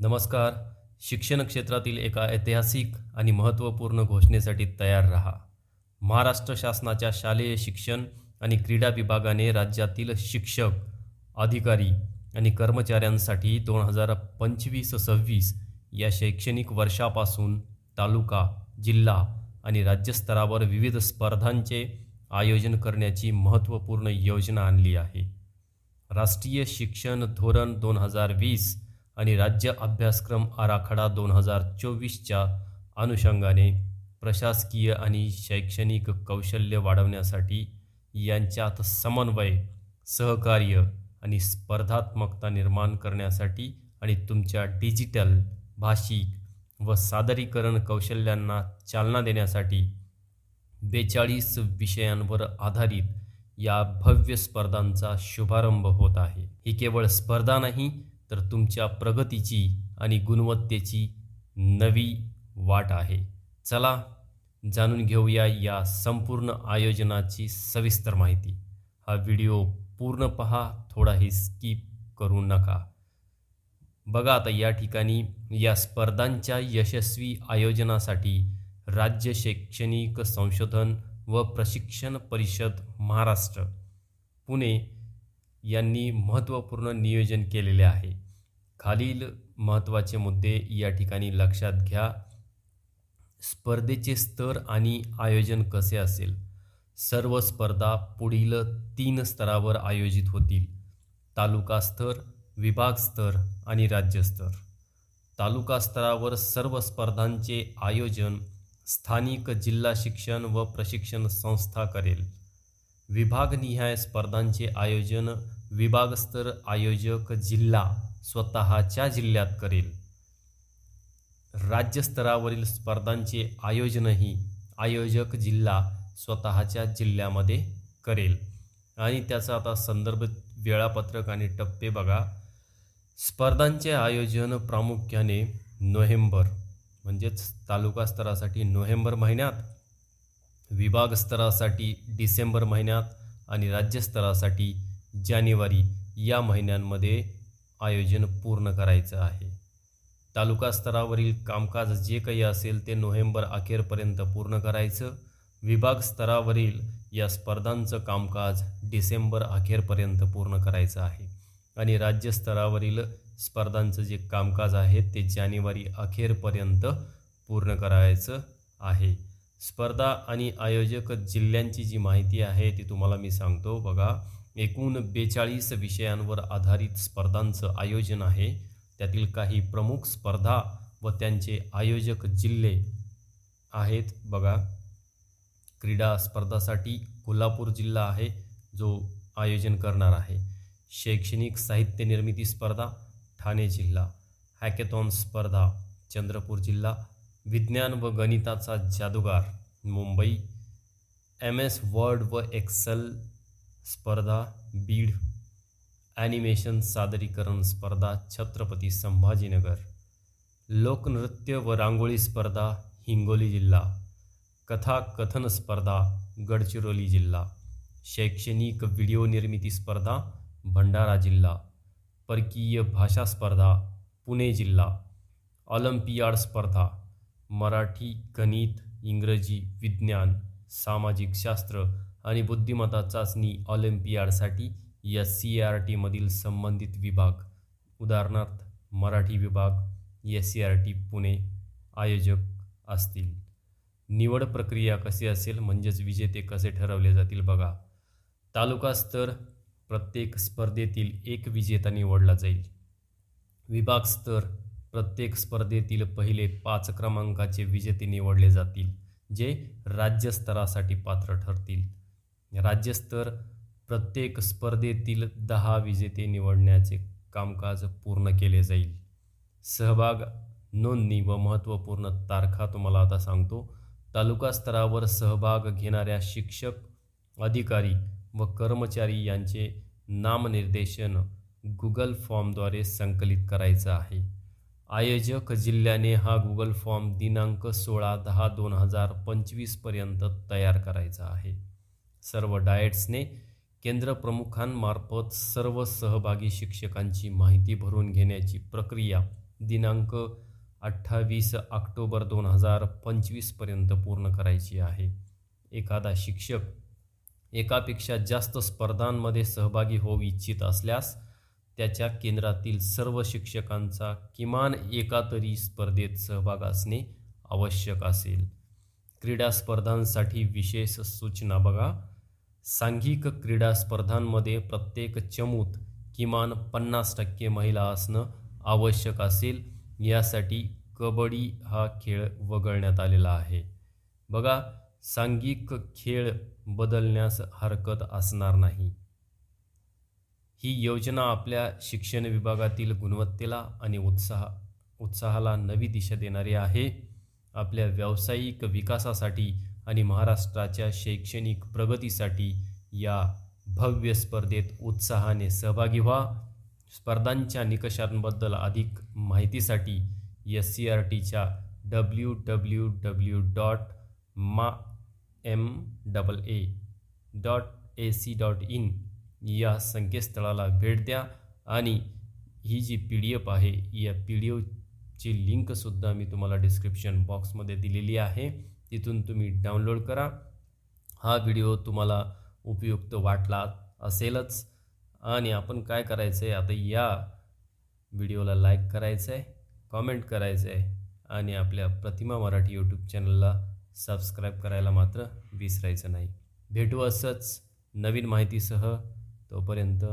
नमस्कार. शिक्षण क्षेत्रातील एका ऐतिहासिक आणि महत्त्वपूर्ण घोषणेसाठी तयार रहा. महाराष्ट्र शासनाच्या शालेय शिक्षण आणि क्रीडा विभागाने राज्यातील शिक्षक अधिकारी आणि कर्मचाऱ्यांसाठी दोन हजार पंचवीस सव्वीस या शैक्षणिक वर्षापासून तालुका जिल्हा आणि राज्यस्तरावर विविध स्पर्धांचे आयोजन करण्याची महत्त्वपूर्ण योजना आणली आहे. राष्ट्रीय शिक्षण धोरण दोन हजार वीस आणि राज्य अभ्यासक्रम आराखडा दोन हजार चोवीसच्या अनुषंगाने प्रशासकीय आणि शैक्षणिक कौशल्य वाढवण्यासाठी यांच्यात समन्वय सहकार्य आणि स्पर्धात्मकता निर्माण करण्यासाठी आणि तुमच्या डिजिटल भाषिक व सादरीकरण कौशल्यांना चालना देण्यासाठी बेचाळीस विषयांवर आधारित या भव्य स्पर्धांचा शुभारंभ होत आहे. ही केवळ स्पर्धा नाही तर तुमच्या प्रगतीची आणि गुणवत्तेची नवी वाट आहे. चला जाणून घेऊया या संपूर्ण आयोजनाची सविस्तर माहिती. हा व्हिडिओ पूर्ण पहा थोडाही स्किप करू नका. बघा आता या ठिकाणी या स्पर्धांच्या यशस्वी आयोजनासाठी राज्य शैक्षणिक संशोधन व प्रशिक्षण परिषद महाराष्ट्र पुणे यांनी महत्त्वपूर्ण नियोजन केलेले आहे. खालील महत्त्वाचे मुद्दे या ठिकाणी लक्षात घ्या. स्पर्धेचे स्तर आणि आयोजन कसे असेल? सर्व स्पर्धा पुढील तीन स्तरावर आयोजित होतील. तालुका स्तर विभाग स्तर आणि राज्यस्तर तालुका स्तरावर सर्व स्पर्धांचे आयोजन स्थानिक जिल्हा शिक्षण व प्रशिक्षण संस्था करेल. विभागनिहाय स्पर्धांचे आयोजन विभागस्तर आयोजक जिल्हा स्वतःच्या जिल्ह्यात करेल. राज्यस्तरावरील स्पर्धांचे आयोजनही आयोजक जिल्हा स्वतःच्या जिल्ह्यामध्ये करेल. आणि त्याचा आता संदर्भ वेळापत्रक आणि टप्पे बघा. स्पर्धांचे आयोजन प्रामुख्याने नोव्हेंबर म्हणजेच तालुका स्तरासाठी नोव्हेंबर महिन्यात विभागस्तरासाठी डिसेंबर महिन्यात आणि राज्यस्तरासाठी जानेवारी या महिन्यांमध्ये आयोजन पूर्ण करायचं आहे. तालुका स्तरावरील कामकाज जे काही असेल ते नोव्हेंबर अखेरपर्यंत पूर्ण करायचं. विभाग स्तरावरील या स्पर्धांचं कामकाज डिसेंबर अखेरपर्यंत पूर्ण करायचं आहे. आणि राज्यस्तरावरील स्पर्धांचं जे कामकाज आहे ते जानेवारी अखेरपर्यंत पूर्ण करायचं आहे. स्पर्धा आणि आयोजक जिल्ह्यांची जी माहिती आहे ती तुम्हाला मी सांगतो. बघा एकूण बेचाळीस विषयांवर आधारित स्पर्धांचं आयोजन आहे. त्यातील काही प्रमुख स्पर्धा व त्यांचे आयोजक जिल्हे आहेत. बघा क्रीडा स्पर्धासाठी कोल्हापूर जिल्हा आहे जो आयोजन करणार आहे. शैक्षणिक साहित्य निर्मिती स्पर्धा ठाणे जिल्हा. हॅकेथॉन स्पर्धा चंद्रपूर जिल्हा. विज्ञान व गणिताचा जादूगार मुंबई एम एस वर्ड व एक्सेल स्पर्धा बीड ॲनिमेशन सादरीकरण स्पर्धा छत्रपती संभाजीनगर लोकनृत्य व रांगोळी स्पर्धा हिंगोली जिल्हा कथा कथन स्पर्धा गडचिरोली जिल्हा शैक्षणिक व्हिडिओ निर्मिती स्पर्धा भंडारा जिल्हा परकीय भाषा स्पर्धा पुणे जिल्हा ऑलिम्पियाड स्पर्धा मराठी गणित इंग्रजी विज्ञान सामाजिक शास्त्र आणि बुद्धिमत्ता चाचणी ऑलिम्पियाडसाठी या सी आर टीमधील संबंधित विभाग उदाहरणार्थ मराठी विभाग S C R T Pune आयोजक असतील. निवड प्रक्रिया कशी असेल म्हणजेच विजेते कसे ठरवले जातील बघा. तालुका स्तर प्रत्येक स्पर्धेतील एक विजेता निवडला जाईल. विभाग स्तर प्रत्येक स्पर्धेतील पहिले पाच क्रमांकाचे विजेते निवडले जातील जे राज्यस्तरासाठी पात्र ठरतील. राज्यस्तर प्रत्येक स्पर्धेतील दहा विजेते निवडण्याचे कामकाज पूर्ण केले जाईल. सहभाग नोंदणी व महत्त्वपूर्ण तारखा तुम्हाला आता सांगतो. तालुका स्तरावर सहभाग घेणाऱ्या शिक्षक अधिकारी व कर्मचारी यांचे नामनिर्देशन गुगल फॉर्मद्वारे संकलित करायचं आहे. आयोजक जिल्ह्याने हा गुगल फॉर्म दिनांक सोळा दहा दोन हजार पंचवीसपर्यंत तयार करायचा आहे. सर्व डाएट्सने केंद्रप्रमुखांमार्फत सर्व सहभागी शिक्षकांची माहिती भरून घेण्याची प्रक्रिया दिनांक अठ्ठावीस ऑक्टोबर दोन हजार पंचवीसपर्यंत पूर्ण करायची आहे. एखादा शिक्षक एकापेक्षा जास्त स्पर्धांमध्ये सहभागी होऊ इच्छित असल्यास त्याच्या केंद्रातील सर्व शिक्षकांचा किमान एका तरी स्पर्धेत सहभाग असणे आवश्यक असेल. क्रीडा स्पर्धांसाठी विशेष सूचना बघा. सांघिक क्रीडा स्पर्धांमध्ये प्रत्येक चमूत किमान पन्नास टक्के महिला असणं आवश्यक असेल. यासाठी कबड्डी हा खेळ वगळण्यात आलेला आहे. बघा सांघिक खेळ बदलण्यास हरकत असणार नाही. ही योजना आपल्या शिक्षण विभागातील गुणवत्तेला आणि उत्साह उत्साहाला नवी दिशा देणारी आहे. आपल्या व्यावसायिक विकासासाठी आणि महाराष्ट्राच्या शैक्षणिक प्रगतीसाठी या भव्य स्पर्धेत उत्साहाने सहभागी व्हा. स्पर्धांच्या निकषांबद्दल अधिक माहितीसाठी एस सी आर टीच्या डब्ल्यू डब्ल्यू डब्ल्यू डॉट मा M double A dot A C dot in या संकेतस्थळाला भेट द्या आणि ही जी पी डी एफ आहे या पी डी एफची लिंकसुद्धा मी तुम्हाला डिस्क्रिप्शन बॉक्समध्ये दिलेली आहे. तिथून तुम्ही डाउनलोड करा. हा व्हिडिओ तुम्हाला उपयुक्त वाटला असेलच. आणि आपण काय करायचं आहे आता या व्हिडिओला लाईक करायचं आहे कॉमेंट करायचं आहे आणि आपल्या प्रतिमा मराठी यूट्यूब चॅनलला सबस्क्राईब करायला मात्र विसरायचं नाही. भेटू असंच नवीन माहितीसह तोपर्यंत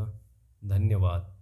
धन्यवाद.